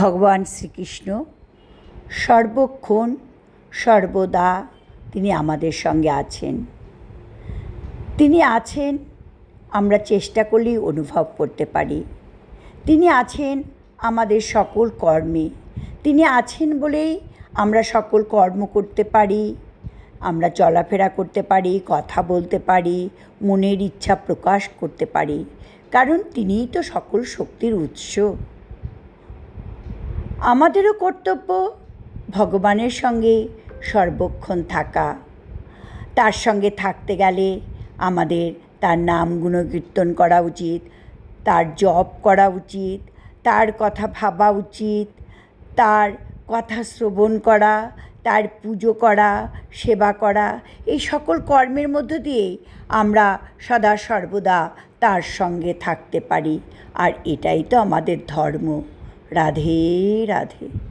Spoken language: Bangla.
ভগবান শ্রীকৃষ্ণ, সর্বক্ষণ, সর্বদা তিনি আমাদের সঙ্গে আছেন। তিনি আছেন, আমরা চেষ্টা করলেই অনুভব করতে পারি। তিনি আছেন আমাদের সকল কর্মে। তিনি আছেন বলেই আমরা সকল কর্ম করতে পারি। আমরা চলাফেরা করতে পারি, কথা বলতে পারি, মনের ইচ্ছা প্রকাশ করতে পারি। কারণ তিনিই তো সকল শক্তির উৎস। আমাদেরও কর্তব্য ভগবানের সঙ্গে সর্বক্ষণ থাকা। তার সঙ্গে থাকতে গেলে আমাদের তার নাম গুণকীর্তন করা উচিত, তার জপ করা উচিত, তার কথা ভাবা উচিত, তার কথা শ্রবণ করা, তার পুজো করা, সেবা করা, এই সকল কর্মের মধ্য দিয়েই আমরা সদা সর্বদা তার সঙ্গে থাকতে পারি। আর এটাই তো আমাদের ধর্ম। राधे राधे।